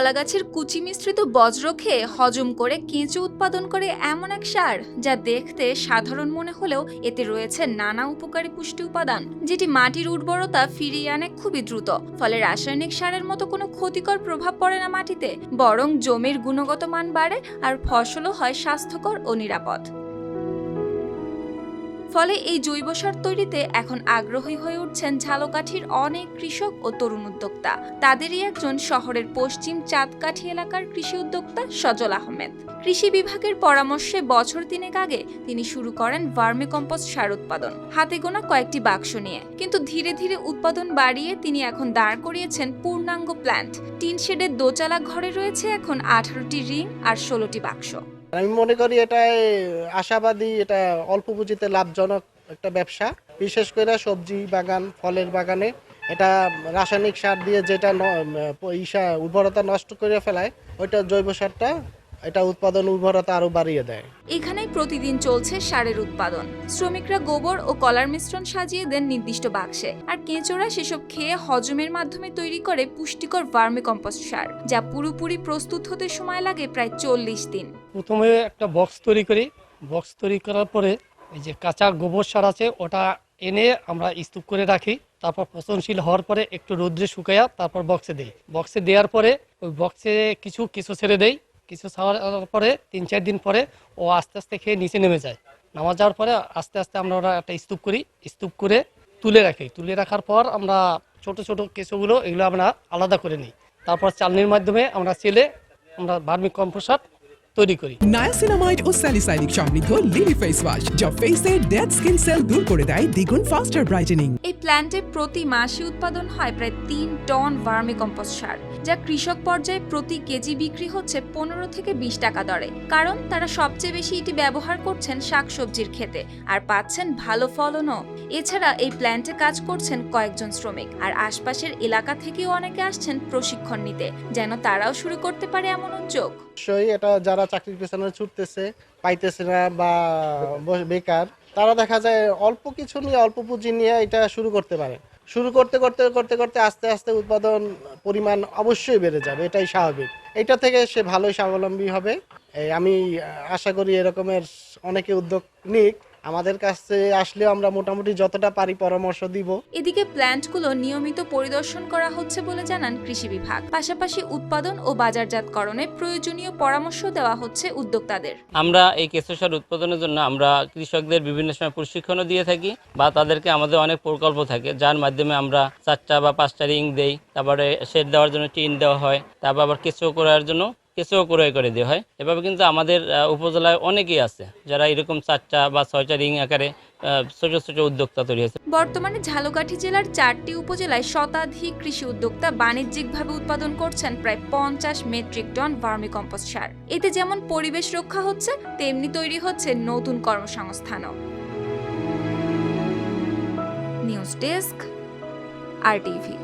কলাগাছের কুচি মিশ্রিত বজ্র খেয়ে হজম করে কেঁচো উৎপাদন করে এমন এক সার যা দেখতে সাধারণ মনে হলেও এতে রয়েছে নানা উপকারী পুষ্টি উপাদান, যেটি মাটির উর্বরতা ফিরিয়ে আনে খুবই দ্রুত। ফলে রাসায়নিক সারের মতো কোনো ক্ষতিকর প্রভাব পড়ে না মাটিতে, বরং জমির গুণগত মান বাড়ে আর ফসলও হয় স্বাস্থ্যকর ও নিরাপদ। ফলে এই জৈব সার তৈরিতে এখন আগ্রহী হয়ে উঠছেন ঝালকাঠির অনেক কৃষক ও তরুণ উদ্যোক্তা। তাদেরই একজন শহরের পশ্চিম চাঁদকাঠি এলাকার কৃষি উদ্যোক্তা সজল আহমেদ। কৃষি বিভাগের পরামর্শে বছর তিনেক আগে তিনি শুরু করেন ভার্মি কম্পোস্ট সার উৎপাদন, হাতে গোনা কয়েকটি বাক্স নিয়ে। কিন্তু ধীরে ধীরে উৎপাদন বাড়িয়ে তিনি এখন দাঁড় করিয়েছেন পূর্ণাঙ্গ প্ল্যান্ট টিন শেডের দোচালা ঘরে রয়েছে এখন আঠারোটি রিং আর ষোলোটি বাক্স। আমি মনে করি এটাই আশাবাদী, এটা অল্প পুঁজিতে লাভজনক একটা ব্যবসা। বিশেষ করে সবজি বাগান, ফলের বাগানে এটা রাসায়নিক সার দিয়ে যেটা ইসা উর্বরতা নষ্ট করে ফেলায়, ওইটা জৈব সারটা, এটা উৎপাদন উর্বরতা আরও বাড়িয়ে দেয়। এখানেই প্রতিদিন চলছে সারের উৎপাদন। শ্রমিকরা গোবর ও কলার মিশ্রণ সাজিয়ে দেন নির্দিষ্ট বাক্সে। আর কেঁচোরা সেসব খেয়ে হজমের মাধ্যমে তৈরি করে পুষ্টিকর ভার্মি কম্পোস্ট সার, যা পুরোপুরি প্রস্তুত হতে সময় লাগে প্রায় চল্লিশ দিন। প্রথমে একটা বক্স তৈরি করি। বক্স তৈরি করার পরে এই যে কাঁচা গোবর সার আছে, ওটা এনে আমরা স্তূপ করে রাখি। তারপর পচনশীল হওয়ার পরে একটু রোদ্রে শুকাইয়া তারপর বক্সে দিই। বক্সে দেওয়ার পরে ওই বক্সে কিছু কিছু ছেড়ে দেই। কিছু ছাড়ার পরে তিন, চার দিন পরে ও আস্তে আস্তে খেয়ে নিচে নেমে যায়। নামা যাওয়ার পরে আস্তে আস্তে আমরা ওরা একটা স্তূপ করি। স্তূপ করে তুলে রাখি। তুলে রাখার পর আমরা ছোট ছোট কেঁচোগুলো এগুলো আমরা আলাদা করে নিই। তারপর চালনির মাধ্যমে আমরা চেলে আমরা ভার্মি কম্পোসার তৈরি করি। নায়াসিনামাইড ও স্যালিসাইলিক সমৃদ্ধ লিলি ফেস ওয়াশ যা ফেসের ডেড স্কিন সেল দূর করে দেয় দ্বিগুণ ফাস্টার ব্রাইটেনিং এই প্ল্যান্টে প্রতি মাসে উৎপাদন হয় প্রায় তিন টন ভার্মি কম্পোস্ট সার যা কৃষক পর্যায়ে প্রতি কেজি বিক্রি হচ্ছে পনেরো থেকে বিশ টাকা দরে। কারণ তারা সবচেয়ে বেশি এটি ব্যবহার করছেন শাকসবজির খেতে আর পাচ্ছেন ভালো ফলনও। এছাড়া এই প্ল্যান্টে কাজ করছেন কয়েকজন শ্রমিক আর আশপাশের এলাকা থেকেও অনেকে আসছেন প্রশিক্ষণ নিতে যেন তারাও শুরু করতে পারে এমন উদ্যোগ। এটা যারা চাকরির পেছনে ছুটতেছে, পাইতেছে না বা বেকার, তারা দেখা যায় অল্প কিছু নিয়ে, অল্প পুঁজি নিয়ে এটা শুরু করতে পারে। শুরু করতে করতে করতে করতে আস্তে আস্তে উৎপাদন পরিমাণ অবশ্যই বেড়ে যাবে, এটাই স্বাভাবিক। এটা থেকে সে ভালোই স্বাবলম্বী হবে। আমি আশা করি এরকমের অনেকে উদ্যোগ নিক। আমাদের কাছে আসলেও আমরা মোটামুটি যতটা পারি পরামর্শ দিব। এদিকে প্ল্যান্টগুলো নিয়মিত পরিদর্শন করা হচ্ছে বলে জানান কৃষি বিভাগ। পাশাপাশি উৎপাদন ও বাজারজাতকরণে প্রয়োজনীয় পরামর্শ দেওয়া হচ্ছে উদ্যোক্তাদের। আমরা এই কেঁচো সার উৎপাদনের জন্য আমরা কৃষকদের বিভিন্ন সময় প্রশিক্ষণও দিয়ে থাকি বা তাদেরকে আমাদের অনেক প্রকল্প থাকে যার মাধ্যমে আমরা চারটা বা পাঁচটা রিং দেই তারপরে শেড দেওয়ার জন্য টিন দেওয়া হয় তারপর আবার কেঁচো করার জন্য কেঁচো ক্রয় করে দেওয়া হয়। এভাবে কিন্তু আমাদের উপজেলায় অনেকেই আছে যারা এরকম চারটা বা ছয়টা রিং আকারে ছোট ছোট উদ্যোক্তা তৈরি হয়েছে। বর্তমানে ঝালকাঠি জেলার চারটি উপজেলায় শতাধিক কৃষি উদ্যোক্তা বাণিজ্যিকভাবে উৎপাদন করছেন প্রায় পঞ্চাশ মেট্রিক টন ভার্মি কম্পোস্ট সার। এতে যেমন পরিবেশ রক্ষা হচ্ছে, তেমনি তৈরি হচ্ছে নতুন কর্মসংস্থানও। News desk, R TV.